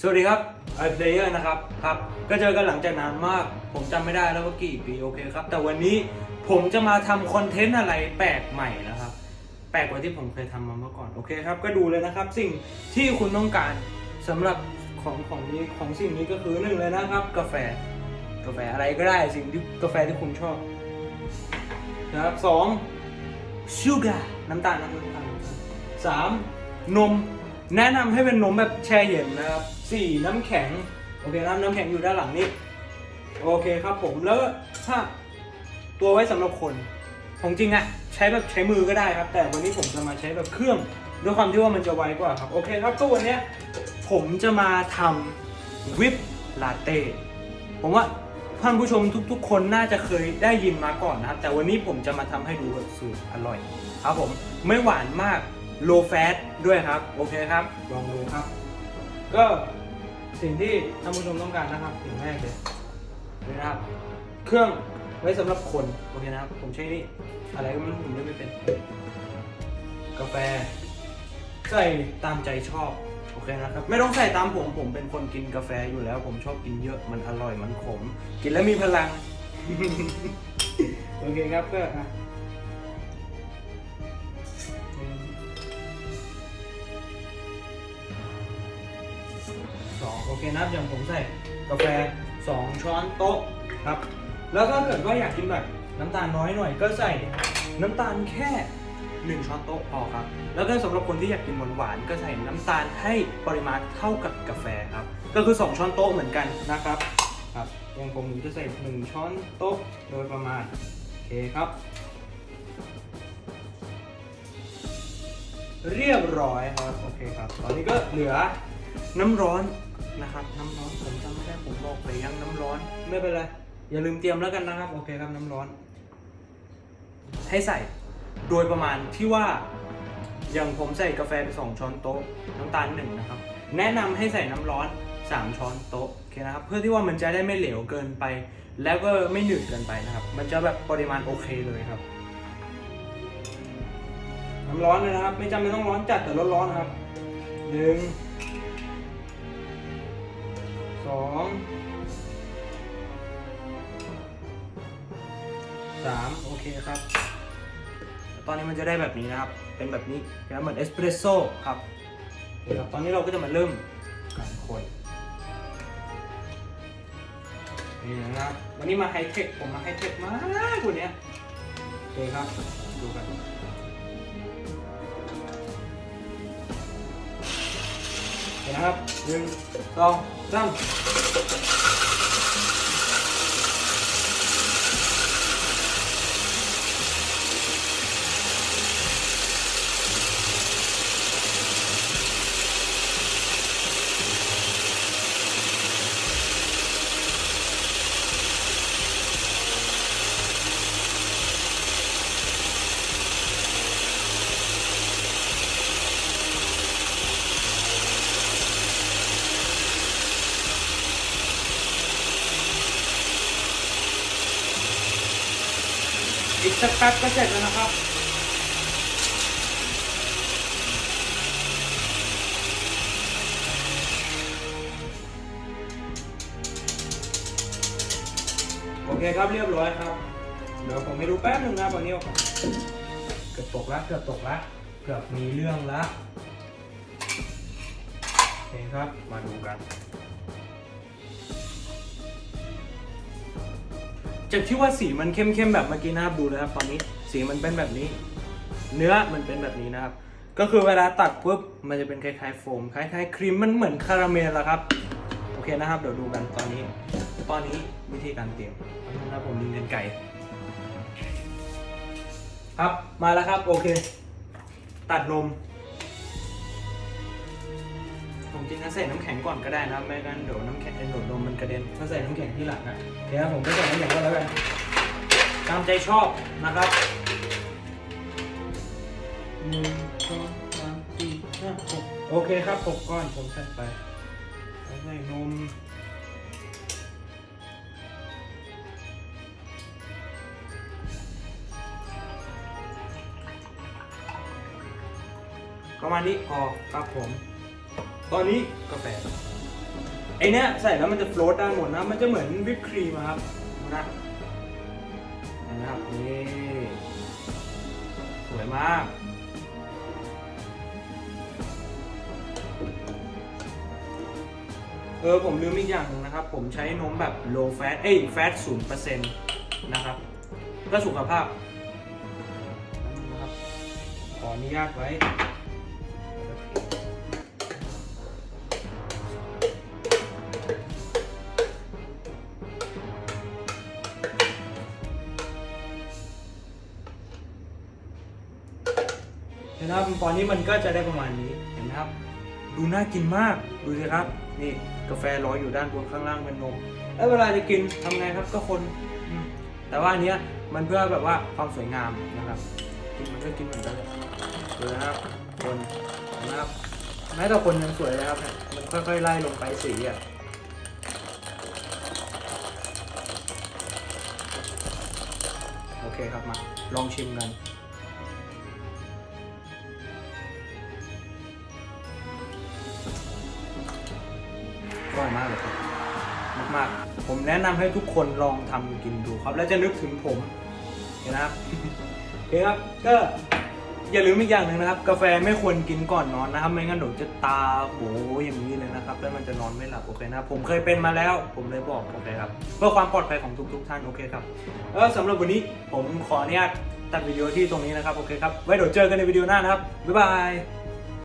สวัสดีครับไอเพลเยอร์นะครับครับ ก็เจอกันหลังจากนานมาก ผมจำไม่ได้แล้วว่ากี่ปีโอเคครับ แต่วันนี้ผมจะมาทำคอนเทนต์อะไรแปลกใหม่นะครับ แปลกกว่าที่ผมเคยทำมาเมื่อก่อนโอเคครับ ก็ดูเลยนะครับ สิ่งที่คุณต้องการสำหรับของของนี้ของสิ่งนี้ก็คือหนึ่งเลยนะครับ กาแฟกาแฟอะไรก็ได้สิ่งที่กาแฟที่คุณชอบนะครับสองชูการ์น้ำตาลน้ำตาลสามนม แนะนำให้เป็นนมแบบแช่เย็นนะครับ สี่น้ำแข็ง โอเคน้ำน้ำแข็งอยู่ด้านหลังนี้ โอเคครับผมแล้วถ้าตัวไว้สำหรับคนของจริงอะใช้แบบใช้มือก็ได้ครับ แต่วันนี้ผมจะมาใช้แบบเครื่องด้วยความที่ว่ามันจะไวกว่าครับ โอเคครับก็วันนี้ผมจะมาทำวิปลาเต้ผมว่าท่านผู้ชมทุกๆ คนน่าจะเคยได้ยินมาก่อนนะครับ แต่วันนี้ผมจะมาทำให้ดูแบบสูตรอร่อย ครับผมไม่หวานมาก low fat ด้วยครับ โอเคครับ ลองดูครับ ก็ สิ่งที่ท่านผู้ชมต้องการนะครับสิ่งแรกเลยนี่นะครับ เครื่องไว้สำหรับคนโอเคนะครับ ผมใช้นี่อะไรก็ไม่รู้ผมเล่นไม่เป็น กาแฟ ใส่ตามใจชอบโอเคนะครับ ไม่ต้องใส่ตามผมผมเป็นคนกินกาแฟอยู่แล้ว ผมชอบกินเยอะมันอร่อยมันขม กินแล้วมีพลัง โอเคครับก็ โอเคนะครับอย่างผมใส่กาแฟ 2 ช้อนโต๊ะครับ แล้วถ้าเกิดว่าอยากกินแบบน้ำตาลน้อยหน่อยก็ใส่น้ำตาลแค่ 1 ช้อนโต๊ะพอครับ แล้วก็สำหรับคนที่อยากกินหวานๆก็ใส่น้ำตาลให้ปริมาณเท่ากับกาแฟครับ ก็คือ 2 ช้อนโต๊ะเหมือนกันนะครับครับอย่างผมจะใส่ 1 ช้อนโต๊ะโดยประมาณโอเคครับเรียบร้อยครับ โอเคครับ ตอนนี้ก็เหลือน้ำร้อน นะครับน้ำร้อนผมจำไม่ได้ผมบอกไปยังน้ำร้อนไม่เป็นไรอย่าลืมเตรียมแล้วกันนะครับโอเคครับน้ำร้อน ให้ใส่โดยประมาณที่ว่าอย่างผมใส่กาแฟไปสองช้อนโต๊ะน้ำตาลหนึ่งนะครับ แนะนำให้ใส่น้ำร้อนสามช้อนโต๊ะโอเคนะครับ เพื่อที่ว่ามันจะได้ไม่เหลวเกินไป แล้วก็ไม่หนืดเกินไปนะครับ มันจะแบบปริมาณโอเคเลยครับ น้ำร้อนเลยนะครับ ไม่จำเป็นต้องร้อนจัดแต่ร้อนๆนะครับหนึ่ง สองสามโอเคครับ ตอนนี้มันจะได้แบบนี้นะครับ เป็นแบบนี้นะเหมือนเอสเปรสโซ่ครับครับตอนนี้เราก็จะมาเริ่มการคนนี่นะครับ วันนี้มาไฮเทค ผมมาไฮเทคมากกว่านี้โอเคครับ ดูกัน นะครับหนึ่งสองสาม อีกสักแป๊บก็เสร็จแล้วนะครับ โอเคครับเรียบร้อยครับ เดี๋ยวผมไปดูแป๊บหนึ่งนะวันนี้เก่อนเกือบตกละเกือบตกละเกือบมีเรื่องละโอเคครับมาดูกัน จากที่ว่าสีมันเข้มๆแบบเมื่อกี้นะครับดูนะครับตอนนี้สีมันเป็นแบบนี้ เนื้อมันเป็นแบบนี้นะครับ ก็คือเวลาตักปุ๊บมันจะเป็นคล้ายๆโฟมคล้ายๆครีมมันเหมือนคาราเมลอะครับโอเคนะครับเดี๋ยวดูกันตอนนี้ ตอนนี้วิธีการเตรียมนะครับผมดึงกันไก่ครับมาแล้วครับโอเค ตัดนม ผมจริงนะใส่น้ำแข็งก่อนก็ได้นะครับไม่งั้นเดี๋ยวน้ำแข็งไอหนวดนมมันกระเด็นถ้าใส่น้ำแข็งที่หลังอะเดี๋ยวผมก็ใส่น้ำแข็งก็แล้วกันตามใจชอบนะครับหนึ่งสองสามสี่ห้าหกโอเคครับหกก้อนผมใส่ไปแล้วใส่นมประมาณนี้พอครับผม ตอนนี้กาแฟ ไอเนี้ยใส่แล้วมันจะโฟลตได้หมดนะ มันจะเหมือนวิปครีมอะครับนะเห็นะครับนี่สวยมาก เออผมลืมอีกอย่างหนึงนะครับ ผมใช้นมแบบ low fat เอ้ย fat 0%นะครับเพื่อสุขภาพนะครับขออนุญาตไว้ นไหมครับตอนนี้มันก็จะได้ประมาณนี้เห็นไหมครับ ดูน่ากินมากดูสิครับนี่กาแฟร้อยอยู่ด้านบนข้างล่างเป็นนมแล้วเวลาจะกินทำไงครับก็คนแต่ว่าอันเนี้ยมันเพื่อแบบว่าความสวยงามนะครับ กินมันก็กินเหมือนกันเลยดูนะครับคนเห็นะครับแม้แต่คนยังสวยเลยครับมันค่อยๆไล่ลงไปสีอะโอเคครับมาลองชิมกัน มากๆ ผมแนะนำให้ทุกคนลองทำกินดูครับ แล้วจะนึกถึงผมนะครับโอเคครับก็อย่าลืมอีกอย่างหนึ่งนะครับ กาแฟไม่ควรกินก่อนนอนนะครับ ไม่งั้นหนูจะตาโบอย่างนี้เลยนะครับ แล้วมันจะนอนไม่หลับโอเคนะครับผมเคยเป็นมาแล้ว ผมเลยบอกโอเคครับเพื่อความปลอดภัยของทุกๆท่านโอเคครับแล้วสำหรับวันนี้ผมขออนุญาตตัดวิดีโอที่ตรงนี้นะครับโอเคครับไว้เดี๋ยวเจอกันในวิดีโอหน้านะครับบ๊ายบาย